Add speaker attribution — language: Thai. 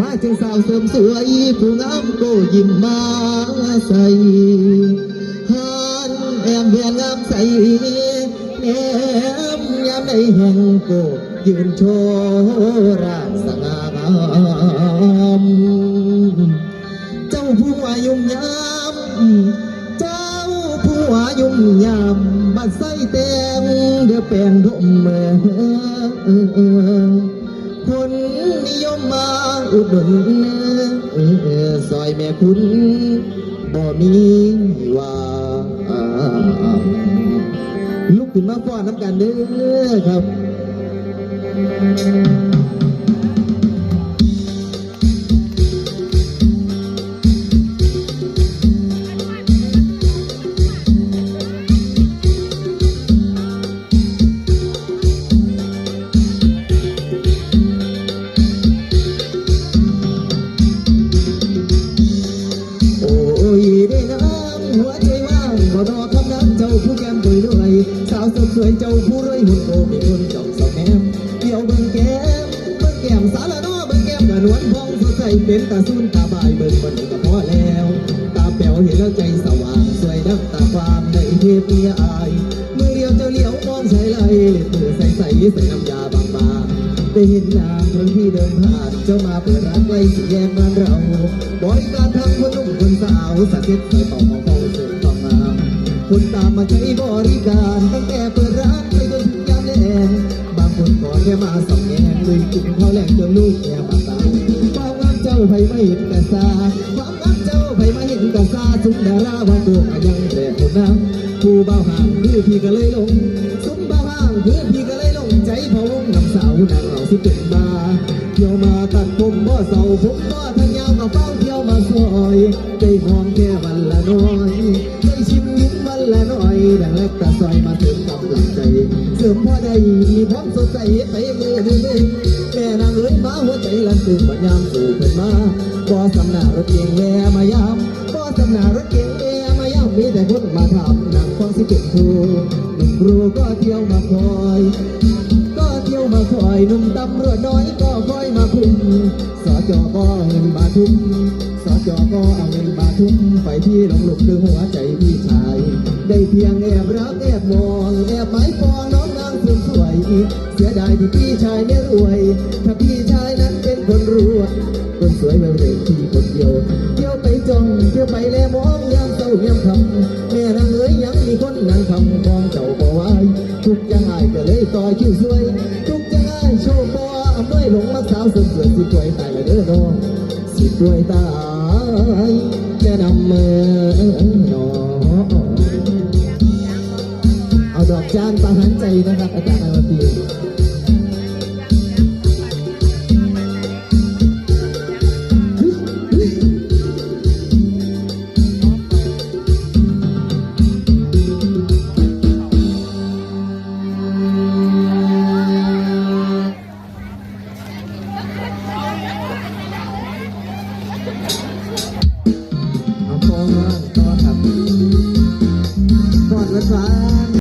Speaker 1: มาถึงสาวเสริมสวย ผู้งามก็ยิ้มมาใส่หันแอมเวียนงามใสแนมยามในแห่งโกยืนโชว์ราสงาม เจ้าผู้อายุยามเจ้าผู้อายุยามบัดใส่เต็มเดือแปลงดมเมือ คนนิยมมาอุดหนุนซอยแม่คุณบ่มีว่าลุกขึ้นมาฟ้อนน้ำกันเด้อครับ หัวใจว่างบ่รอคำนั้นเจ้าผู้แก้มรวยรวยสาวสดสวยเจ้าผู้รวยหุ่นโตมีคนจ้องสาวแก้มเกี่ยวเบิ่งแก้มเบิ่งแก้มสารนอเบิ่งแก้มกระนวลพองสดใสเป็นตาสุนตาบายเบิ่งมันก็พอแล้ว ตาแป๋วเห็นแล้วใจสว่างสวยดับตาความในเทพนิยายมือเดียวเจ้าเลี้ยวมองใส่ไหลเล็บมือใสใสใส่น้ำยาบางๆได้เห็นนางคนที่เดินผ่านเจ้ามาเปิดร้านใกล้สี่แยกบ้านเราบริการทั้งคนหนุ่มคนสาวสาธิตใส่เป่าของเขา ใช้บริการตั้งแต่เปิดร้านไปจนถึงยามแลงบางคนก็แค่มาส่องแงงเลยกินข้าวแลงจนลูกแอบมาตาความงามเจ้าไปไม่เห็นกระซาความงามเจ้าไปไม่เห็นกระซาทุดาราว่าโกกยังแต่คนน้ำผู้เบาห่างคือพี่ก็เลยลงสมเบาห่างคือพี่ก็เลยลงใจพะวงน้ำสาวนางเอาสิเป็นบาเที่ยวมาตัดผมบ่เศร้าผมบ่ทันยาวก็เฝ้าเที่ยวมาซอยได้หอมแค่วันละน้อยได้ชิมยิ้มวัน ละน้อยดังเล็กตาซอยมาเสริมกำลังใจเสริมพอได้มีพร้อมสดใสไปมือมือแม่นางเอ้ยมาหัวใจลันตื่นปัญญามสู่เพิ่นมาบ่สำนารถเกียงแม่มายามบ่สำนารถเกียงแม่มายามมีแต่คนมาถามนางฟังสิเป็นครูหนุ่มครูก็เที่ยวมาคอยก็เที่ยวมาคอยหนุ่มตำรวจน้อยก็คอยมาคุมสจก็เงินบาทุ่มสจก็เอาเงินบาทุ่มไปที่หลงหลุกดึงหัวใจพี่ชาย ได้เพียงแอบรักแอบมองแอบหมายปองน้องนางเสริมสวยเสียดายที่พี่ชายไม่รวย ถ้าพี่ชายนั้นเป็นคนรวยคนสวยแบบเด็กที่คนเดียวเที่ยวไปจ้องเที่ยวไปแลมองยามเศร้ายามคำแม่นางเอ๋ยยังมีคนนางคำมองเจ้าบ่ไหวทุกอย่างอายก็เลยต่อคิวสวย ทุกอย่างอายโชว์บ่อำนวยหลงมาสาวเสริมสวยสิป่วยตายละเด้อน้องสิป่วยตายจะนำมือ รีนะครับอาจารย์นาวตี